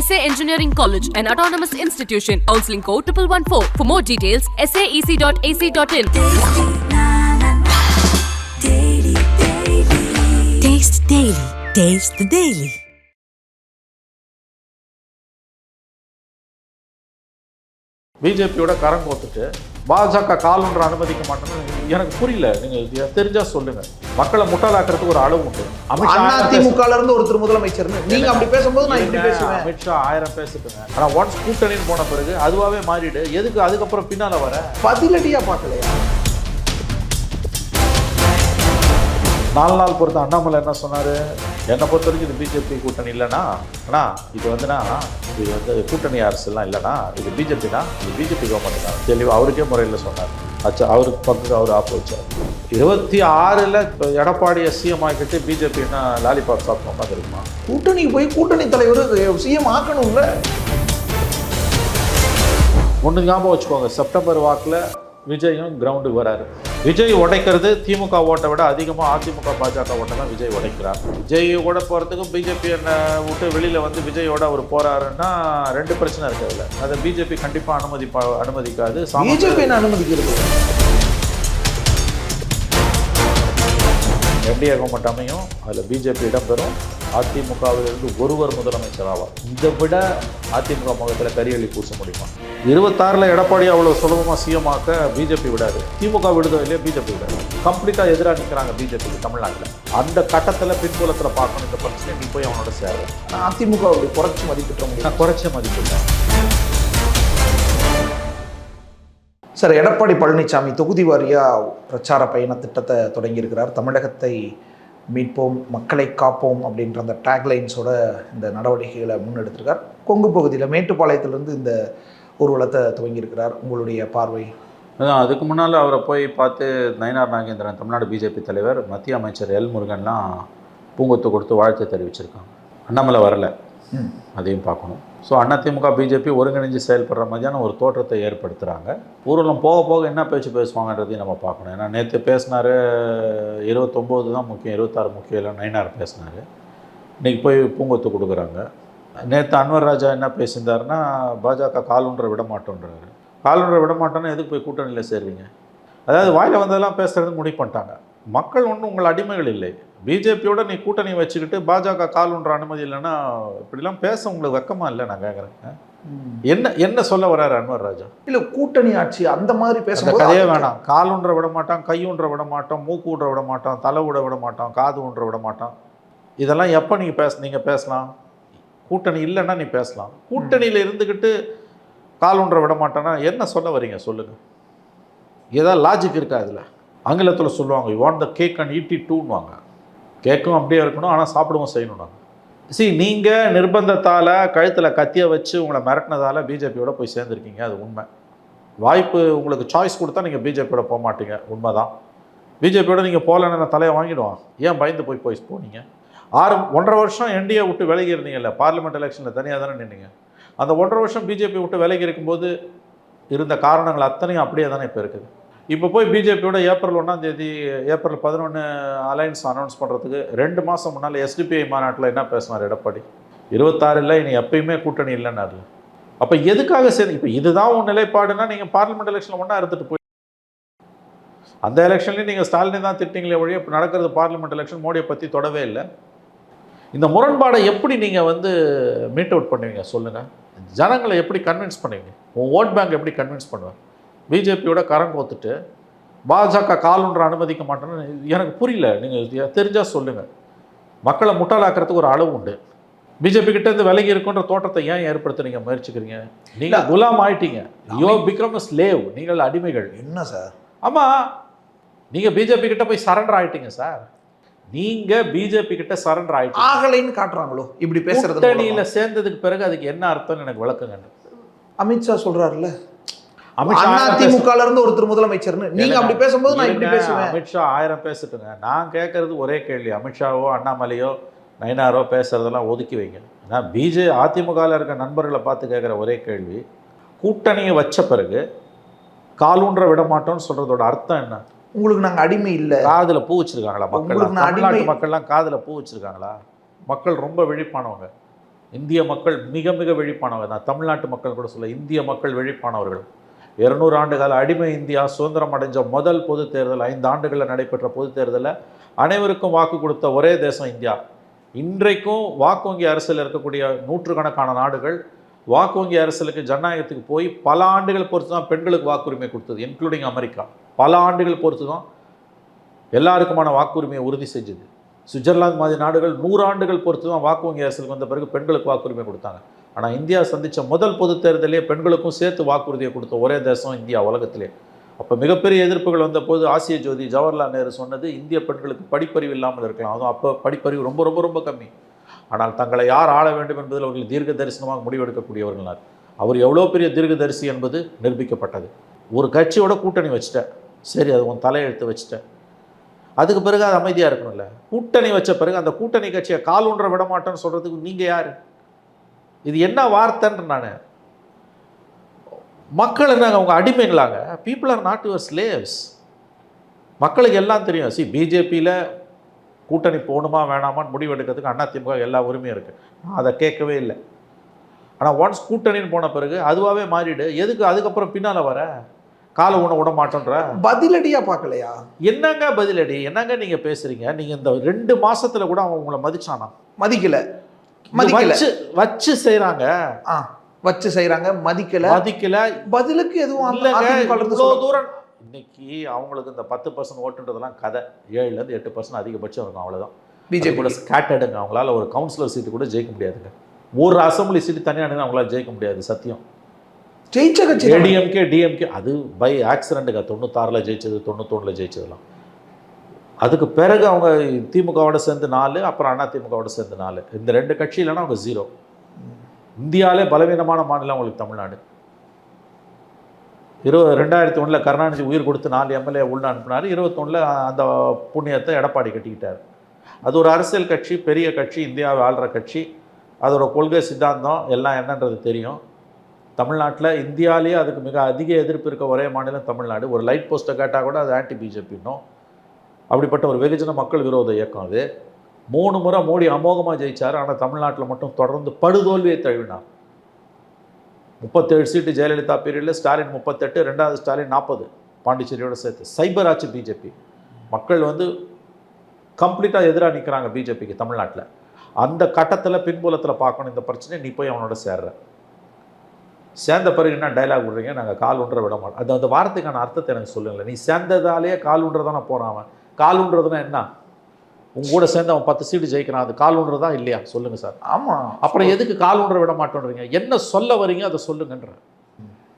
SA Engineering College, an autonomous institution. Counseling code 1114. For more details, saec.ac.in. Taste Daily. Taste the Daily. பிஜேபியோட கரம் கோத்துட்டு பாஜக காலொன்று அனுமதிக்க மாட்டேன்னு எனக்கு புரியல. நீங்க தெரிஞ்சா சொல்லுங்க. மக்களை முட்டாளாக்குறதுக்கு ஒரு அளவு உண்டு. அதிமுகல இருந்து ஒருத்தர் முதலமைச்சர்னு. நீங்க அப்படி பேசும்போது நான் இப்படி பேசுவேன். அமித்ஷா ஆயிரம் பேசிட்டுங்க ஆனா ஒன்ஸ் கூட்டணின்னு போன பிறகு அதுவாவே மாறிடு. எதுக்கு? அதுக்கப்புறம் பின்னால வர. பதிலடியா பார்க்கலையா? நாலு நாள் பொறுத்த அண்ணாமலை என்ன சொன்னாரு? என்னை பொறுத்த வரைக்கும் இது பிஜேபி கூட்டணி இல்லைனா அண்ணா இது வந்துனா இது வந்து கூட்டணி அரசுலாம் இல்லைனா இது பிஜேபினா இது பிஜேபி கவர்மெண்ட் தான். தெளிவாக அவருக்கே முறையில் சொன்னார். அச்சா அவருக்கு பக்கத்து அவர் ஆப்பு வச்சார். இருபத்தி ஆறில் எடப்பாடியை சிஎம் ஆக்கிட்டு பிஜேபின்னா லாலிபாப் சாப்பிட்டு உட்காந்துருக்குமா கூட்டணிக்கு போய் கூட்டணி தலைவர் சிஎம் ஆக்கணும்ல. ஒன்று ஞாபகம் வச்சுக்கோங்க. செப்டம்பர் வாக்கில் விஜயும் கிரவுண்டுக்கு வராரு. விஜய் உடைக்கிறது திமுக ஓட்டை விட அதிகமாக அதிமுக பாஜக ஓட்டை தான் விஜய் உடைக்கிறார். விஜய் கூட போகிறதுக்கும் பிஜேபி என்ன விட்டு வெளியில் வந்து விஜயோட அவர் போறாருன்னா ரெண்டு பிரச்சனை இருக்கு அதில். அதை பிஜேபி கண்டிப்பாக அனுமதி அனுமதிக்காது. பிஜேபி அனுமதிக்கிறது? என்டிஏ கவர்மெண்ட் அமையும் அதில் பிஜேபி இடம்பெறும் அதிமுகவிலிருந்து ஒருவர் முதலமைச்சர் ஆவார். இதை விட அதிமுக முகத்தில் கரியலி பூச முடியுமா? இருபத்தாறில் எடப்பாடி அவ்வளோ சுலபமாக சிஎம் பிஜேபி விடாது. திமுக விடுதோ இல்லையா பிஜேபி விடாது. கம்ப்ளீட்டாக எதிராக நிற்கிறாங்க பிஜேபிக்கு தமிழ்நாட்டில். அந்த கட்டத்தில் பின்புலத்தில் பார்க்கணும் இந்த பிரச்சனை நீ போய் அவனோட சேர. அதிமுக அப்படி மதிப்பிட்ட முடியும் நான் குறைச்ச மதிப்பிட்டேன் சார் எடப்பாடி பழனிசாமி தொகுதி வாரியா பிரச்சார பயண திட்டத்தை தொடங்கியிருக்கிறார். தமிழகத்தை மீட்போம் மக்களை காப்போம் அப்படின்ற அந்த டேக்லைன்ஸோட இந்த நடவடிக்கைகளை முன்னெடுத்திருக்கார். கொங்கு பகுதியில் மேட்டுப்பாளையத்திலிருந்து இந்த ஊர்வலத்தை துவங்கியிருக்கிறார். உங்களுடைய பார்வை? அதான் அதுக்கு முன்னால் அவரை போய் பார்த்து நயனார் நாகேந்திரன் தமிழ்நாடு பிஜேபி தலைவர் மத்திய அமைச்சர் எல் முருகன்லாம் பூங்கொத்து கொடுத்து வாழ்த்து தெரிவிச்சிருக்காங்க. அண்ணாமலை வரலை. அதையும் பார்க்கணும். ஸோ அதிமுக பிஜேபி ஒருங்கிணைஞ்சு செயல்படுற மாதிரியான ஒரு தோற்றத்தை ஏற்படுத்துகிறாங்க ஊரில் போக போக என்ன பேச்சு பேசுவாங்கன்றதையும் நம்ம பார்க்கணும். ஏன்னா நேற்று பேசினார் இருபத்தொம்போது தான் முக்கியம் இருபத்தாறு முக்கியம் இல்லை நைனார் பேசினார். இன்றைக்கி போய் பூங்கொத்து கொடுக்குறாங்க. நேற்று அன்வர் ராஜா என்ன பேசியிருந்தாருன்னா பாஜக காலுன்ற விட மாட்டோன்றாரு காலுன்ற விட மாட்டோன்னா எதுக்கு போய் கூட்டணியில் சேர்றீங்க அதாவது வாயில் வந்ததெல்லாம் பேசுகிறது முடிவு பண்ணிட்டாங்க. மக்கள் ஒன்றும் உங்கள் அடிமைகள் இல்லை. பிஜேபியோட நீ கூட்டணி வச்சுக்கிட்டு பாஜக காலுன்ற அனுமதி இல்லைன்னா இப்படிலாம் பேச உங்களுக்கு வெக்கமா இல்லை நான் கேட்குறேன் என்ன என்ன சொல்ல வர்றாரு அன்வர் ராஜா? இல்ல கூட்டணி ஆட்சி அந்த மாதிரி பேசும்போது கதையே வேணாம். காலுன்ற விட மாட்டோம் கையுன்ற விட மாட்டோம் மூக்கு ஊன்ற விட மாட்டோம் தலை விட விட மாட்டோம் காது ஊன்ற விட மாட்டோம் இதெல்லாம் எப்போ நீங்கள் பேச நீங்கள் பேசலாம்? கூட்டணி இல்லைன்னா நீ பேசலாம். கூட்டணியில் இருந்துக்கிட்டு கால் ஊன்ற விட மாட்டோன்னா என்ன சொல்ல வரீங்க சொல்லுங்கள் ஏதாவது லாஜிக் இருக்கா இதில்? ஆங்கிலத்தில் சொல்லுவாங்க you want the cake and eat it டூன்வாங்க கேக்கும் அப்படியே இருக்கணும் ஆனால் சாப்பிடவும் செய்யணும் சி நீங்கள் நிர்பந்தத்தால் கழுத்தில் கத்தியை வச்சு உங்களை மிரட்டினதால் பிஜேபியோட போய் சேர்ந்துருக்கீங்க அது உண்மை. வாய்ப்பு உங்களுக்கு சாய்ஸ் கொடுத்தா நீங்கள் பிஜேபியோட போக மாட்டீங்க உண்மைதான். பிஜேபியோட நீங்கள் போகலன்னு தலையை வாங்கிடுவான்? ஏன் பயந்து போய் போய் போனீங்க? ஆறு ஒன்றரை வருஷம் என்டிஏ விட்டு விலகி இருந்தீங்கல்ல பார்லிமெண்ட் எலெக்ஷனில் தனியாக தானே நின்றீங்க அந்த ஒன்றரை வருஷம் பிஜேபி விட்டு விலகி இருக்கும்போது இருந்த காரணங்கள் அத்தனையும் அப்படியே தானே இப்போ இருக்குது. இப்போ போய் பிஜேபியோட ஏப்ரல் ஒன்றாம் தேதி ஏப்ரல் பதினொன்று அலையன்ஸ் அனௌன்ஸ் பண்ணுறதுக்கு ரெண்டு மாதம் முன்னால் எஸ்டிபிஐ மாநாட்டில் என்ன பேசினார் எடப்பாடி? இருபத்தாறில் இனி எப்பயுமே கூட்டணி இல்லைன்னாரு அப்போ எதுக்காக சேர்ந்து இப்போ இதுதான் உன் நிலைப்பாடுனா நீங்கள் பார்லிமெண்ட் எலெக்ஷனில் ஒன்றா இருந்துட்டு போய் அந்த எலெக்ஷன்லேயும் நீங்கள் ஸ்டாலினை தான் திட்டிங்களே ஒழிய இப்போ நடக்கிறது பார்லிமெண்ட் எலெக்ஷன் மோடியை பற்றி தொடவே இல்லை. இந்த முரண்பாடை எப்படி நீங்கள் வந்து மீட் அவுட் பண்ணுவீங்க? சொல்லுங்கள் ஜனங்களை எப்படி கன்வின்ஸ் பண்ணுவீங்க? உன் ஓட் பேங்க் எப்படி கன்வின்ஸ் பண்ணுவேன் பிஜேபியோட கரம் கோத்துட்டு பாஜக காலுன்ற அனுமதிக்க மாட்டேன்னு எனக்கு புரியல. நீங்கள் தெரிஞ்சால் சொல்லுங்கள் மக்களை முட்டாளாக்குறதுக்கு ஒரு அளவு உண்டு. பிஜேபி கிட்ட இருந்து விலகி இருக்குன்ற தோற்றத்தை ஏன் ஏற்படுத்த நீங்க முயற்சிக்கிறீங்க? நீங்க குலாம் ஆயிட்டீங்க. யோ பிகம் ஸ்லேவ் நீங்கள் அடிமைகள். என்ன சார்? ஆமா நீங்க பிஜேபி கிட்ட போய் சரண்டர் ஆயிட்டீங்க சார். நீங்க பிஜேபி கிட்ட சரண்டர் ஆயிட்டீங்க. ஆகலைன்னு காட்டுறாங்களோ? இப்படி பேசுறது கூட்டணியில சேர்ந்ததுக்கு பிறகு அதுக்கு என்ன அர்த்தம்னு எனக்கு விளக்குங்க. அமித்ஷா சொல்றாருல்ல அதிமுகல இருந்து ஒருத்தர் முதலமைச்சர்னு. நீங்க அப்படி பேசும்போது நான் இப்படி பேசுவேன். அமித்ஷா ஆயிரம் பேசட்டுங்க. நான் கேட்கறது ஒரே கேள்வி. அமித்ஷாவோ அண்ணாமலையோ நயனாரோ பேசுறதெல்லாம் ஒதுக்கி வைங்க. நான் பிஜே அதிமுகவில் இருக்க நண்பர்களை பார்த்து கேட்குற ஒரே கேள்வி. கூட்டணியை வச்ச பிறகு காலூன்ற விட மாட்டோம்னு சொல்றதோட அர்த்தம் என்ன? உங்களுக்கு நாங்க அடிமை இல்ல. காதுல பூ வச்சிருக்காங்களா மக்கள் தமிழ்நாட்டு மக்கள்லாம் காதுல பூ வச்சிருக்காங்களா? மக்கள் ரொம்ப விழிப்பானவங்க. இந்திய மக்கள் மிக மிக விழிப்பானவர்கள் நான் தமிழ்நாட்டு மக்கள் கூட சொல்ல இந்திய மக்கள் விழிப்பானவர்கள். இருநூறு ஆண்டுகால அடிமை இந்தியா சுதந்திரம் அடைஞ்ச முதல் பொது தேர்தல் ஐந்து ஆண்டுகளில் நடைபெற்ற பொது தேர்தலில். அனைவருக்கும் வாக்கு கொடுத்த ஒரே தேசம் இந்தியா. இன்றைக்கும் வாக்கு வங்கி அரசியல் இருக்கக்கூடிய நூற்றுக்கணக்கான நாடுகள் வாக்கு வங்கி அரசியலுக்கு ஜனநாயகத்துக்கு போய் பல ஆண்டுகள் பொறுத்து தான் பெண்களுக்கு வாக்குரிமை கொடுத்தது இன்க்ளூடிங் அமெரிக்கா. பல ஆண்டுகள் பொறுத்து தான் எல்லாருக்குமான வாக்குரிமையை உறுதி செஞ்சது. சுவிட்சர்லாந்து மாதிரி நாடுகள் நூறு ஆண்டுகள் பொறுத்து தான் வாக்கு வங்கி அரசியலுக்கு வந்த பிறகு பெண்களுக்கு வாக்குரிமை கொடுத்தாங்க. ஆனால் இந்தியா சந்தித்த முதல் பொது தேர்தலே பெண்களுக்கும் சேர்த்து வாக்குறுதியை கொடுத்த ஒரே தேசம் இந்தியா உலகத்திலே. அப்போ மிகப்பெரிய எதிர்ப்புகள் வந்தபோது ஆசிய ஜோதி ஜவஹர்லால் நேரு சொன்னது இந்திய பெண்களுக்கு படிப்பறிவு இல்லாமல் இருக்கலாம். அதுவும் அப்போ படிப்பறிவு ரொம்ப ரொம்ப ரொம்ப கம்மி. ஆனால் தங்களை யார் ஆள வேண்டும் என்பதில் அவர்கள் தீர்க்க தரிசனமாக முடிவெடுக்கக்கூடியவர்களார் அவர் எவ்வளோ பெரிய தீர்க்க தரிசி என்பது நிரூபிக்கப்பட்டது. ஒரு கட்சியோட கூட்டணி வச்சுட்டேன். சரி அது உன் தலையெழுத்து வச்சுட்டேன். அதுக்கு பிறகு அது அமைதியாக இருக்கணும்ல. கூட்டணி வச்ச பிறகு அந்த கூட்டணி கட்சியை கால் ஒன்றை விட மாட்டேன்னு சொல்கிறதுக்கு நீங்கள் யார்? இது என்ன வார்த்தைன்ற நான். மக்கள் என்னங்க அவங்க அடிமைங்களாங்க? People are not your slaves மக்களுக்கு எல்லாம் தெரியும். சி பிஜேபியில் கூட்டணி போகணுமா வேணாமான்னு முடிவெடுக்கிறதுக்கு அதிமுக எல்லா உரிமையும் இருக்குது நான் அதை கேட்கவே இல்லை. ஆனால் ஒன்ஸ் கூட்டணின்னு போன பிறகு அதுவாகவே மாறிடு. எதுக்கு அதுக்கப்புறம் பின்னால் வர? காலை உண விட மாட்டேன்ற? பதிலடியா பார்க்கலையா? என்னங்க பதிலடி? என்னங்க நீங்க பேசுறீங்க? நீங்க இந்த ரெண்டு மாசத்துல கூட அவன் உங்களை மதிச்சானா? மதிக்கல. மதிக்கல. வச்சு ஆ வச்சு செய்றாங்க மதிக்கல. மதிக்கல. பதிலுக்கு எதுவும் இவ்வளோ தூரம். இன்னைக்கு அவங்களுக்கு இந்த பத்து பர்சன்ட் ஓட்டுன்றதெல்லாம் கதை. ஏழுல இருந்து எட்டு பர்சன்ட் அதிகபட்சம் இருக்கும் அவ்வளவுதான். பிஜேபி. கூட ஸ்கேட்டர்டுங்க அவங்களால ஒரு கவுன்சிலர் சீட்டு கூட ஜெயிக்க முடியாதுங்க. ஒரு அசம்பிளி சீட்டு தனியாக அவங்களால ஜெயிக்க முடியாது சத்தியம். ஜெயிச்ச கட்சி. ஏடிஎம்கே டிஎம்கே அது பை ஆக்சிடென்ட்டுங்க தொண்ணூத்தாறில் ஜெயிச்சது தொண்ணூத்தொன்னில் ஜெயிச்சதெல்லாம். அதுக்கு பிறகு அவங்க திமுகவோட சேர்ந்து நாலு அப்புறம் அண்ணா திமுகவோட சேர்ந்து நாலு. இந்த ரெண்டு கட்சி இல்லைன்னா அவங்க ஜீரோ இந்தியாவிலே பலவீனமான மாநிலம் அவங்களுக்கு தமிழ்நாடு. இருபது ரெண்டாயிரத்தி ஒன்றில் கருணாநிதி உயிர் கொடுத்து நாலு எம்எல்ஏ உள்ள அனுப்பினார். இருபத்தொன்னில் அந்த புண்ணியத்தை எடப்பாடி கட்டிக்கிட்டார். அது ஒரு அரசியல் கட்சி பெரிய கட்சி இந்தியாவை ஆள்ற கட்சி. அதோட கொள்கை சித்தாந்தம் எல்லாம் என்னன்றது தெரியும். தமிழ்நாட்டில் இந்தியாவிலேயே அதுக்கு மிக அதிக எதிர்ப்பு இருக்க ஒரே மாநிலம் தமிழ்நாடு. ஒரு லைட் போஸ்ட்டை கேட்டால் கூட அது ஆன்டி பிஜேபின்னும் அப்படிப்பட்ட ஒரு வெகுஜன மக்கள் விரோத இயக்கம் அது. மூணு முறை மோடி அமோகமாக ஜெயித்தார் ஆனால் தமிழ்நாட்டில் மட்டும் தொடர்ந்து படுதோல்வியை தழுவினார். முப்பத்தேழு சீட்டு ஜெயலலிதா பீரியடில் ஸ்டாலின் முப்பத்தெட்டு ரெண்டாவது ஸ்டாலின் நாற்பது பாண்டிச்சேரியோட சேர்த்து. சைபர் ஆச்சு பிஜேபி. மக்கள் வந்து கம்ப்ளீட்டாக எதிராக நிற்கிறாங்க பிஜேபிக்கு தமிழ்நாட்டில். அந்த கட்டத்தில் பின்புலத்தில் பார்க்கணும் இந்த பிரச்சனை நீ போய் அவனோட சேர்ற. சேர்ந்த பிறகு என்ன டைலாக் விடுறீங்க? நாங்கள் கால் உன்ற விட மாட்டோம். அது அந்த வார்த்தைக்கான அர்த்தத்தை எனக்கு சொல்லுங்களேன். நீ சேர்ந்ததாலேயே கால் உன்றதானே போகிறான் அவன். கால் உன்றதுனா என்ன? உங்க கூட சேர்ந்து அவன் பத்து சீட்டு ஜெயிக்கிறான். அது கால் உன்றதா இல்லையா? சொல்லுங்க சார். ஆமா. அப்புறம் எதுக்கு கால் ஒன்ற விட மாட்டோன்றீங்க? என்ன சொல்ல வரீங்க அதை சொல்லுங்கன்ற.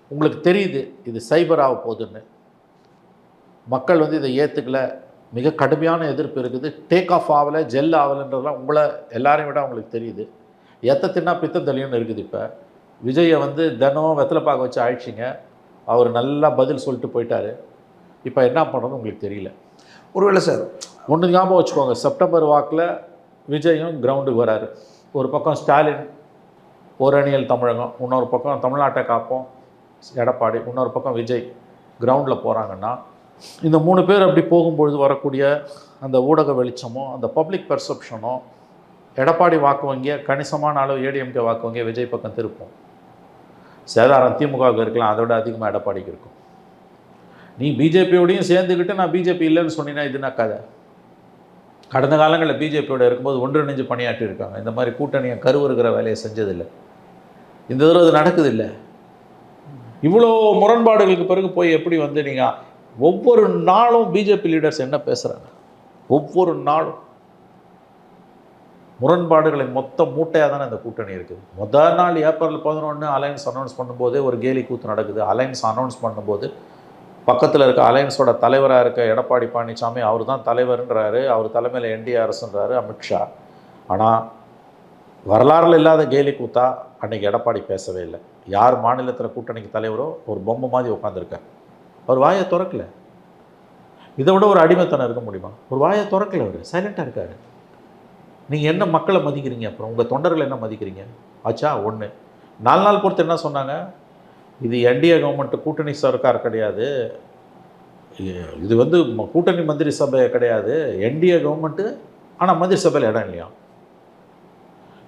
உங்களுக்கு தெரியுது இது சைபர் ஆக போகுதுன்னு. மக்கள் வந்து இதை ஏற்றுக்கல மிக கடுமையான எதிர்ப்பு இருக்குது. டேக் ஆஃப் ஆகலை ஜெல் ஆகலைன்றதெல்லாம் உங்களை எல்லாரையும் விட அவங்களுக்கு தெரியுது. எத்த தின்னா பித்தம் தெளியும்னு இருக்குது இப்போ. விஜயை வந்து தினம் வெத்தலை பாக்க வச்சு அழிச்சிங்க. அவர் நல்லா பதில் சொல்லிட்டு போயிட்டாரு. இப்போ என்ன பண்ணுறதுன்னு உங்களுக்கு தெரியல. ஒருவேளை சார் ஒன்று ஞாபகம் வச்சுக்கோங்க. செப்டம்பர் வாக்கில் விஜயும் கிரவுண்டுக்கு வராரு. ஒரு பக்கம் ஸ்டாலின் ஒரு அணியல் தமிழகம் இன்னொரு பக்கம் தமிழ்நாட்டை காப்போம் எடப்பாடி இன்னொரு பக்கம் விஜய் கிரவுண்டில் போகிறாங்கன்னா இந்த மூணு பேர் அப்படி போகும்பொழுது வரக்கூடிய அந்த ஊடக வெளிச்சமோ அந்த பப்ளிக் பெர்செப்ஷனோ எடப்பாடி வாக்கு வங்கியை கணிசமான அளவு ஏடிஎம்கே வாக்கு வங்கியை விஜய் பக்கம் திருப்போம். சேதாரம் திமுகவுக்கு இருக்கலாம் அதை விட அதிகமாக எடப்பாடிக்கு இருக்கும். நீ பிஜேபியோடையும் சேர்ந்துக்கிட்டு நான் பிஜேபி இல்லைன்னு சொன்னீங்கன்னா இதுனா கதை? கடந்த காலங்களில் பிஜேபியோட இருக்கும்போது ஒன்றிணைஞ்சு பணியாற்றி இருக்காங்க. இந்த மாதிரி கூட்டணியை கருவுறுகிற வேலையை செஞ்சதில்லை. இந்த தடவை அது நடக்குது இல்லை இவ்வளோ முரண்பாடுகளுக்கு பிறகு போய் எப்படி வந்து நீங்கள் ஒவ்வொரு நாளும் பிஜேபி லீடர்ஸ் என்ன பேசுகிறாங்க ஒவ்வொரு நாளும். முரண்பாடுகளை மொத்த மூட்டையாக தானே இந்த கூட்டணி இருக்குது. முதல் நாள் ஏப்ரல் பதினொன்று அலைன்ஸ் அனௌன்ஸ் பண்ணும்போதே ஒரு கேலி கூத்து நடக்குது. அலைன்ஸ் அனௌன்ஸ் பண்ணும்போது பக்கத்தில் இருக்க அலையன்ஸோட தலைவராக இருக்க எடப்பாடி பழனிசாமி அவர் தான் தலைவர்ன்றாரு. அவர் தலைமையில் என்டிஏ அரசுன்றாரு அமித்ஷா ஆனால் வரலாறுல இல்லாத கேலி கூத்தா அன்றைக்கி எடப்பாடி பேசவே இல்லை. யார் மாநிலத்தில் கூட்டணிக்கு தலைவரோ ஒரு பொம்மை மாதிரி உட்காந்துருக்கார் அவர் வாயை திறக்கல. இதை விட ஒரு அடிமைத்தனம் இருக்க முடியுமா? ஒரு வாயை திறக்கல அவர். சைலண்ட்டாக இருக்கார். நீங்கள் என்ன மக்களை மதிக்கிறீங்க? அப்புறம் உங்கள் தொண்டர்களை என்ன மதிக்கிறீங்க? ஆச்சா ஒன்று நாலு நாள் பொறுத்து என்ன சொன்னாங்க? இது என்டிஏ கவர்மெண்ட் கூட்டணி சர்க்கார் கிடையாது. இது வந்து கூட்டணி மந்திரி சபை கிடையாது. என்டிஏ கவர்மெண்ட்டு ஆனால் மந்திரி சபையில் இடம் இல்லையா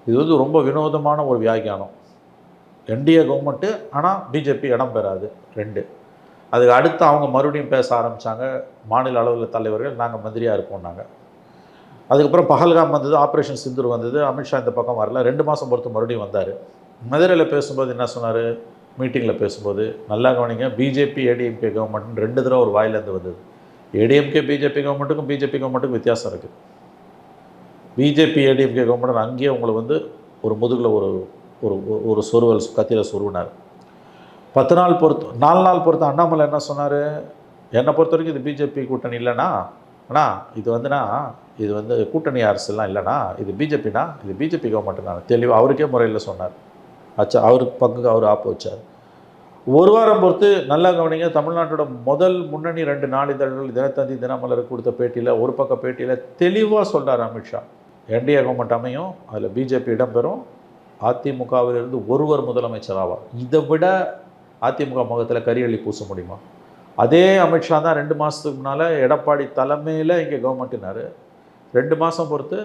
இது வந்து ரொம்ப வினோதமான ஒரு வியாக்கியானம். என்டிஏ கவர்மெண்ட்டு ஆனால் பிஜேபி இடம் பெறாது ரெண்டு. அதுக்கு அடுத்து அவங்க மறுபடியும் பேச ஆரம்பித்தாங்க மாநில அளவில் தலைவர்கள் நாங்கள் மந்திரியாக இருப்போம்னாங்க அதுக்கப்புறம் பஹல்காம் வந்தது ஆப்ரேஷன் சிந்தூர் வந்தது அமித்ஷா இந்த பக்கம் வரல. ரெண்டு மாதம் பொறுத்து மறுபடியும் வந்தார். மதுரையில் பேசும்போது என்ன சொன்னார்? மீட்டிங்கில் பேசும்போது நல்லா கவனிங்க பிஜேபி ஏடிஎம்கே கவர்மெண்ட் ரெண்டு தடவை ஒரு வாயிலேருந்து வந்தது. ஏடிஎம்கே பிஜேபி கவர்மெண்ட்டுக்கும் பிஜேபி கவர்மெண்ட்டுக்கும் வித்தியாசம் இருக்குது பிஜேபி ஏடிஎம்கே கவர்மெண்ட் அங்கேயே உங்களை வந்து ஒரு முதுகில் ஒரு ஒரு ஒரு சொருவல் கத்தியில் சொருவினார். பத்து நாள் பொறுத்து நாலு நாள் பொறுத்து அண்ணாமலை என்ன சொன்னார்? என்னை பொறுத்த வரைக்கும் இது பிஜேபி கூட்டணி இல்லைனா அண்ணா இது வந்துனா இது வந்து கூட்டணி அரசுலாம் இல்லைனா இது பிஜேபினா இது பிஜேபி கவர்மெண்ட்டுனா தெளிவாக அவருக்கே முறையில் சொன்னார். அச்சா அவருக்கு பங்குக்கு அவர் ஆப்பு வச்சார். ஒரு வாரம் பொறுத்து நல்லா கவனிங்க தமிழ்நாட்டோட முதல் முன்னணி ரெண்டு நாளிதழ்கள் தினத்தந்தி தினமலர் கொடுத்த பேட்டியில் ஒரு பக்க பேட்டியில் தெளிவாக சொல்கிறார் அமித்ஷா என்டிஏ கவர்மெண்ட் அமையும் அதில் பிஜேபி இடம்பெறும் அதிமுகவிலிருந்து ஒருவர் முதலமைச்சர் ஆவார். இதை விட அதிமுக முகத்தில் கரியள்ளி பூச முடியுமா? அதே அமித்ஷா தான் ரெண்டு மாதத்துக்கு முன்னால் எடப்பாடி தலைமையில் இங்கே கவர்மெண்ட்டுனாரு ரெண்டு மாதம் பொறுத்து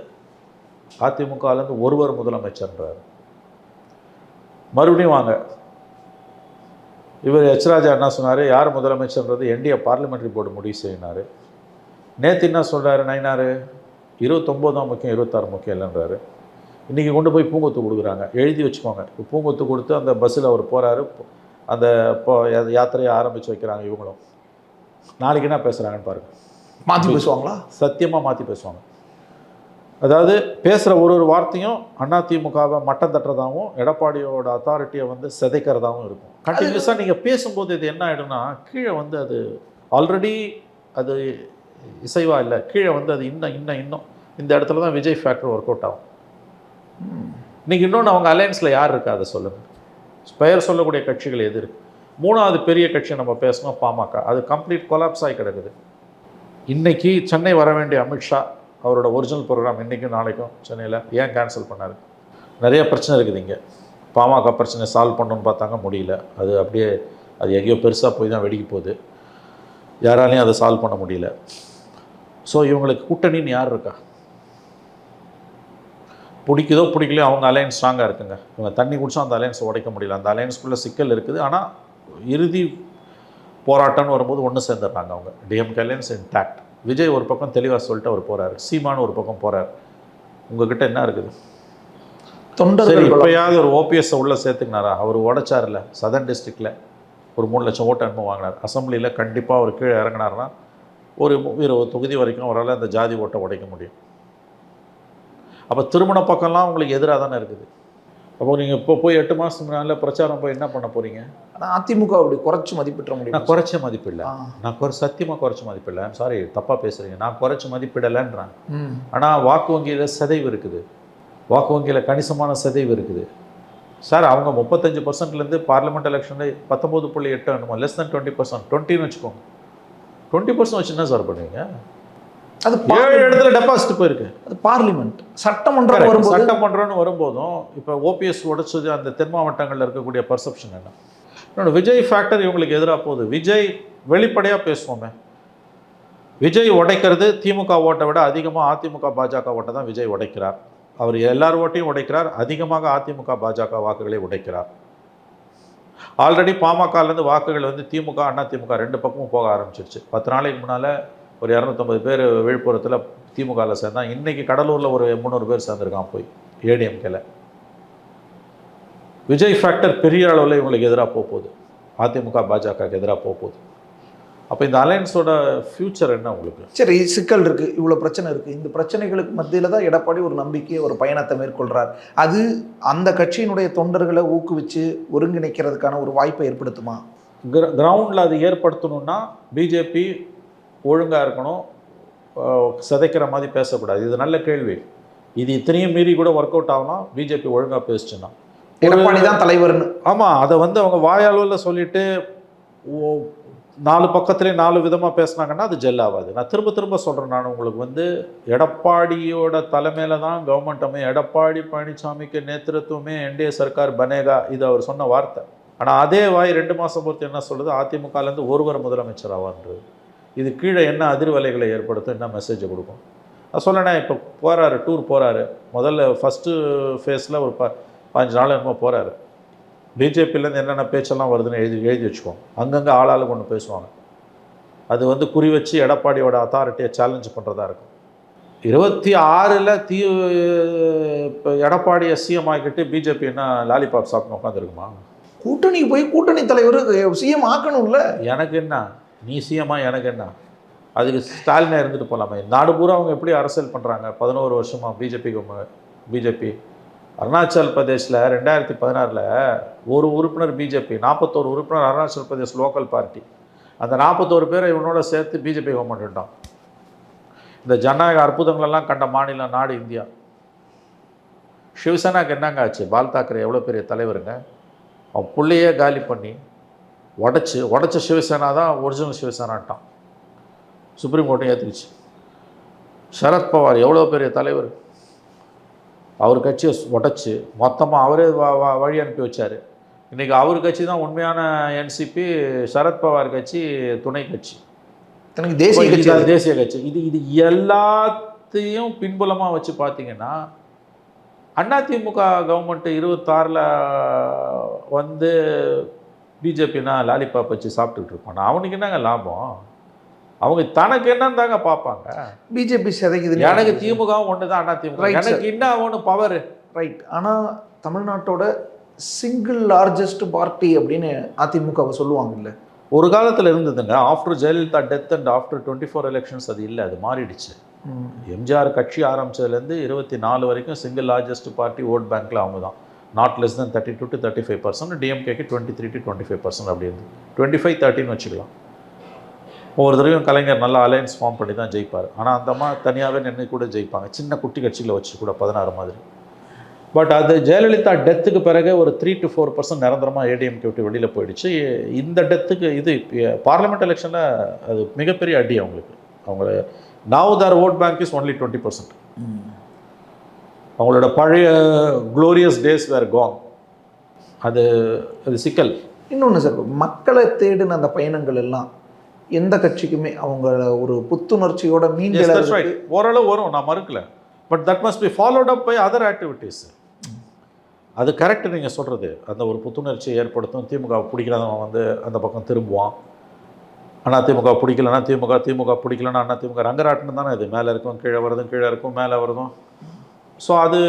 அதிமுகவிலேருந்து ஒருவர் முதலமைச்சர்ன்றார். மறுபடியும் வாங்க. இவர் எச் ராஜா என்ன சொன்னார்? யார் முதலமைச்சர்ன்றது என்டிஏ பார்லிமெண்ட்ரி போர்டு முடிவு செய்யினார். நேற்று என்ன சொல்கிறாரு நைனார் இருபத்தொம்போது தான் முக்கியம் இருபத்தாறு முக்கியம் இல்லைன்றாரு. இன்றைக்கி கொண்டு போய் பூங்கொத்து கொடுக்குறாங்க. எழுதி வச்சுக்கோங்க. இப்போ பூங்கொத்து கொடுத்து அந்த பஸ்ஸில் அவர் போகிறாரு அந்த யாத்திரையை ஆரம்பித்து வைக்கிறாங்க இவங்களும். நாளைக்கு என்ன பேசுகிறாங்கன்னு பாருங்கள் மாற்றி பேசுவாங்களா? சத்தியமாக மாற்றி பேசுவாங்க. அதாவது பேசுகிற ஒரு ஒரு வார்த்தையும் அதிமுகவை மட்டம் தட்டுறதாகவும் எடப்பாடியோட அத்தாரிட்டியை வந்து சிதைக்கிறதாகவும் இருக்கும். கண்டினியூஸாக நீங்கள் பேசும்போது இது என்ன ஆகிடும்னா கீழே வந்து அது ஆல்ரெடி அது இசைவா இல்லை கீழே வந்து அது இன்னும் இன்னும் இன்னும். இந்த இடத்துல தான் விஜய் ஃபேக்டர் ஒர்க் அவுட் ஆகும். இன்னைக்கு இன்னொன்று அவங்க அலையன்ஸில் யார் இருக்கா? அதை சொல்லுங்கள் பெயர் சொல்லக்கூடிய கட்சிகள் எது இருக்கு? மூணாவது பெரிய கட்சி நம்ம பேசணும் பாமக. அது கம்ப்ளீட் கொலாப்ஸ் ஆகி கிடக்குது. இன்னைக்கு சென்னை வர வேண்டிய அமித்ஷா அவரோட ஒரிஜினல் ப்ரோக்ராம் இன்றைக்கும் நாளைக்கும் சென்னையில் ஏன் கேன்சல் பண்ணார்? நிறைய பிரச்சனை இருக்குது இங்கே. பாமக பிரச்சனை சால்வ் பண்ணணும்னு பார்த்தாங்க முடியல. அது அப்படியே அது எங்கேயோ பெருசாக போய் தான் வெடிக்க போகுது. யாராலையும் அதை சால்வ் பண்ண முடியல. ஸோ இவங்களுக்கு கூட்டணின்னு யார் இருக்கா? பிடிக்குதோ பிடிக்கலையோ அவங்க அலையன்ஸ் ஸ்ட்ராங்காக இருக்குங்க. இவங்க தண்ணி குடிச்சா அந்த அலையன்ஸ் உடைக்க முடியல. அந்த அலையன்ஸ்குள்ளே சிக்கல் இருக்குது. ஆனால் இறுதி போராட்டம்னு வரும்போது ஒன்று சேர்ந்துடுறாங்க அவங்க. டிஎம்கே அலையன்ஸ் இன்டாக்ட் விஜய் ஒரு பக்கம் தெளிவாக சொல்லிட்டு அவர் போகிறாரு சீமானு ஒரு பக்கம் போகிறார் உங்ககிட்ட என்ன இருக்குது? தொண்டர்கள் இப்போயாவது ஒரு ஓபிஎஸ்ஸை உள்ளே சேர்த்துக்கினாரா? அவர் உடைச்சார்ல சதர்ன் டிஸ்ட்ரிக்டில் ஒரு மூணு லட்சம் ஓட்டு அனுப்ப வாங்கினார். அசம்பிளியில் கண்டிப்பாக அவர் கீழே இறங்கினார்னா ஒரு இருபது தொகுதி வரைக்கும் அவரால் அந்த ஜாதி ஓட்டை உடைக்க முடியும். அப்போ திருமண பக்கம்லாம் உங்களுக்கு எதிராக தானே இருக்குது. அப்போ நீங்கள் இப்போ போய் எட்டு மாதத்துக்கு முன்னால பிரச்சாரம் போய் என்ன பண்ண போகிறீங்க ஆனா அதிமுக அப்படி குறைச்சு மதிப்பிட்ட நான் முடியும் குறைச்ச மதிப்பில்லை ஆ. நான் குறை சத்தியமாக குறைச்ச மதிப்பில்லை சாரி தப்பாக பேசுகிறீங்க நான் குறைச்ச மதிப்பிடலைன்றேன். ஆனால் வாக்கு வங்கியில் சிதைவு இருக்குது. வாக்கு வங்கியில் கணிசமான சிதைவு இருக்குது. சார் அவங்க முப்பத்தஞ்சு பர்சன்ட்லேருந்து பார்லிமெண்ட் எலெக்ஷனில் பத்தொம்போது புள்ளி எட்டு வேணுமா லெஸ் தென் டுவெண்ட்டி பர்சன்ட் டுவெண்ட்டின்னு வச்சுக்கோங்க. டுவெண்ட்டி பர்சன்ட் வச்சு என்ன சார் பண்ணுவீங்க? அது ஏழு. இடத்துல டெபாசிட் போயிருக்கு. அது பார்லிமெண்ட் சட்டமன்றம் சட்டமன்றம்னு வரும்போதும் இப்போ ஓபிஎஸ் உடைச்சது அந்த தென் மாவட்டங்களில் இருக்கக்கூடிய பர்செப்ஷன் என்ன? இன்னொன்று விஜய் ஃபேக்டர் இவங்களுக்கு எதிராக போகுது. விஜய் வெளிப்படையாக பேசுவோமே. விஜய் உடைக்கிறது திமுக ஓட்டை விட அதிகமாக அதிமுக பாஜக ஓட்டை தான் விஜய் உடைக்கிறார். அவர் எல்லார் ஓட்டையும் உடைக்கிறார். அதிகமாக அதிமுக பாஜக வாக்குகளை உடைக்கிறார். ஆல்ரெடி பாமகலேருந்து வாக்குகள் வந்து திமுக அண்ணா திமுக ரெண்டு பக்கமும் போக ஆரம்பிச்சிருச்சு. பத்து நாளைக்கு முன்னால் ஒரு இரநூத்தம்பது பேர் விழுப்புரத்தில் திமுகவில் சேர்ந்தான் இன்றைக்கி கடலூரில் ஒரு முந்நூறு பேர் சேர்ந்துருக்கான் போய் ஏடிஎம்கேல விஜய் ஃபேக்டர் பெரிய அளவில் இவங்களுக்கு எதிராக போக போகுது அதிமுக பாஜகவுக்கு எதிராக போக போகுது அப்போ இந்த அலையன்ஸோட ஃப்யூச்சர் என்ன உங்களுக்கு? சரி சிக்கல் இருக்கு இவ்வளவு பிரச்சனை இருக்கு. இந்த பிரச்சனைகளுக்கு மத்தியில தான் எடப்பாடி ஒரு நம்பிக்கை ஒரு பயணத்தை மேற்கொள்றார். அது அந்த கட்சியினுடைய தொண்டர்களை ஊக்குவிச்சு ஒருங்கிணைக்கிறதுக்கான ஒரு வாய்ப்பை ஏற்படுத்துமா? கிர கிரவுண்டில் அது ஏற்படுத்தணும்னா பிஜேபி ஒழுங்காக இருக்கணும். சிதைக்கிற மாதிரி பேசக்கூடாது. இது நல்ல கேள்வி. இது இத்தனையும் மீறி கூட ஒர்க் அவுட் ஆகலாம் பிஜேபி ஒழுங்காக பேசிச்சுன்னா. எடப்பாடி தான் தலைவர்னு. ஆமாம் அதை வந்து அவங்க வாயளவில் சொல்லிட்டு ஓ- நாலு பக்கத்துலேயே நாலு விதமாக பேசினாங்கன்னா அது ஜெல் ஆகாது. நான் திரும்ப திரும்ப சொல்கிறேன் நான் உங்களுக்கு வந்து எடப்பாடியோட தலைமையில் தான் கவர்மெண்ட் அமையும் எடப்பாடி பழனிசாமிக்கு நேத்திருத்துவமே என்டிஏ சர்க்கார் பனேகா இது அவர் சொன்ன வார்த்தை. ஆனால் அதே வாய் ரெண்டு மாதம் பொறுத்து என்ன சொல்லுது? அதிமுகலேருந்து ஒருவர் முதலமைச்சர் ஆவான்றது இது கீழே என்ன அதிர்வலைகளை ஏற்படுத்தும் என்ன மெசேஜை கொடுக்கும்? நான் சொல்லணே இப்போ போகிறாரு டூர் போகிறாரு முதல்ல ஃபஸ்ட்டு ஃபேஸில் ஒரு ப பதினஞ்சு நாள் என்னமோ போகிறாரு பிஜேபியிலேருந்து என்னென்ன பேச்செல்லாம் வருதுன்னு எழுதி எழுதி வச்சுக்கோங்க அங்கங்கே ஆளாளு கொண்டு பேசுவாங்க. அது வந்து குறி வச்சு எடப்பாடியோட அத்தாரிட்டியை சேலஞ்ச் பண்ணுறதா இருக்கும். இருபத்தி ஆறில் தீ இப்போ எடப்பாடியை சிஎம் ஆக்கிட்டு பிஜேபி என்ன லாலிபாப் சாப்பிட்டு உட்காந்துருக்குமா கூட்டணிக்கு போய் கூட்டணி தலைவர் சிஎம் ஆக்கணும்ல. எனக்கு என்ன? நீ சிஎம்மா எனக்கு என்ன? அதுக்கு ஸ்டாலினே இருந்துட்டு போகலாமே நாடு பூரா அவங்க எப்படி அரசியல் பண்ணுறாங்க பதினோரு வருஷமாக பிஜேபிக்கு பிஜேபி அருணாச்சல் பிரதேஷில் ரெண்டாயிரத்தி பதினாறில் ஒரு உறுப்பினர் பிஜேபி நாற்பத்தோரு உறுப்பினர் அருணாச்சல் பிரதேஷ் லோக்கல் பார்ட்டி அந்த நாற்பத்தோரு பேரை இவனோட சேர்த்து பிஜேபி கவர்மெண்ட்டான் இந்த ஜனநாயக அற்புதங்களெல்லாம் கண்ட மாநிலம் நாடு இந்தியா. சிவசேனாக்கு என்னங்க ஆச்சு? பால் தாக்கரே எவ்வளோ பெரிய தலைவருங்க? அவன் பிள்ளையே காலி பண்ணி உடச்சி உடச்ச சிவசேனா தான் ஒரிஜினல் சிவசேனான்ட்டான். சுப்ரீம் கோர்ட்டும் ஏற்றுக்குச்சு சரத்பவார் எவ்வளோ பெரிய தலைவர்? அவர் கட்சியை உடச்சி மொத்தமாக அவரே வழி அனுப்பி வச்சார். இன்றைக்கி அவர் கட்சி தான் உண்மையான என்சிபி சரத்பவார் கட்சி துணை கட்சி. எனக்கு தேசிய கட்சி. தேசிய கட்சி. இது இது எல்லாத்தையும் பின்புலமாக வச்சு பார்த்தீங்கன்னா அதிமுக கவர்மெண்ட் இருபத்தாறில் வந்து பிஜேபினா லாலிபாப் வச்சு சாப்பிட்டுட்டு இருப்பான் அவனுக்கு என்னங்க லாபம்? அவங்க தனக்கு என்னன்னு தாங்க பார்ப்பாங்க பிஜேபி சிதைக்குது எனக்கு திமுகவும் ஒன்று தான் Right, sir. எனக்கு என்ன ஒன்று பவர் ரைட் ஆனால் தமிழ்நாட்டோட சிங்கிள் லார்ஜஸ்ட் பார்ட்டி அப்படின்னு அதிமுகவை சொல்லுவாங்கல்ல. ஒரு காலத்தில் இருந்ததுங்க. After Jayalalithaa death and after twenty four elections அது இல்லை அது மாறிடுச்சு. எம்ஜிஆர் கட்சி ஆரம்பிச்சதுலேருந்து இருபத்தி நாலு வரைக்கும் சிங்கிள் லார்ஜஸ்ட் பார்ட்டி ஓட் பேங்க்கில் அவங்க தான் not less than thirty two to thirty five percent டிஎம்கேக்கு twenty three to twenty five percent அப்படி இருந்து. டுவெண்ட்டி ஃபைவ் தேர்ட்டின்னு வச்சுக்கலாம். ஒவ்வொரு தடவையும் கலைஞர் நல்ல அலையன்ஸ் ஃபார்ம் பண்ணி தான் ஜெயிப்பார். ஆனால் அந்த அம்மா தனியாகவே நின்று கூட ஜெயிப்பாங்க. சின்ன குட்டி கட்சியில் வச்சு கூட பதினாறு மாதிரி. பட் அது ஜெயலலிதா டெத்துக்கு பிறகு ஒரு த்ரீ டு ஃபோர் பர்சன்ட் நிரந்தரமாக ஏடிஎம்கே விட்டு வெளியில் போயிடுச்சு. இந்த டெத்துக்கு இது பார்லிமெண்ட் எலெக்ஷனில் அது மிகப்பெரிய அடி அவங்களுக்கு. அவங்கள now their vote bank is only twenty percent அவங்களோட பழைய க்ளோரியஸ் டேஸ் வேர் கோங் அது அது சிக்கல். இன்னொன்று சார் மக்களை தேடின அந்த பயணங்கள் எல்லாம் எந்த கட்சிக்குமே அவங்க ஒரு புத்துணர்ச்சியோட மீண்டும். ஓரளவு வரும் நான் மறுக்கல. But that must be followed up by other activities அது கரெக்ட் நீங்கள் சொல்கிறது அந்த ஒரு புத்துணர்ச்சியை ஏற்படுத்தும். திமுக பிடிக்காதவன் வந்து அந்த பக்கம் திரும்புவான். ஆனால் திமுக பிடிக்கலன்னா திமுக திமுக பிடிக்கலன்னா அண்ணா திமுக. ரங்கராட்டினம் தானே இது. மேலே இருக்கும் கீழே வருதும் கீழே இருக்கும் மேலே வருதும் ஸோ அது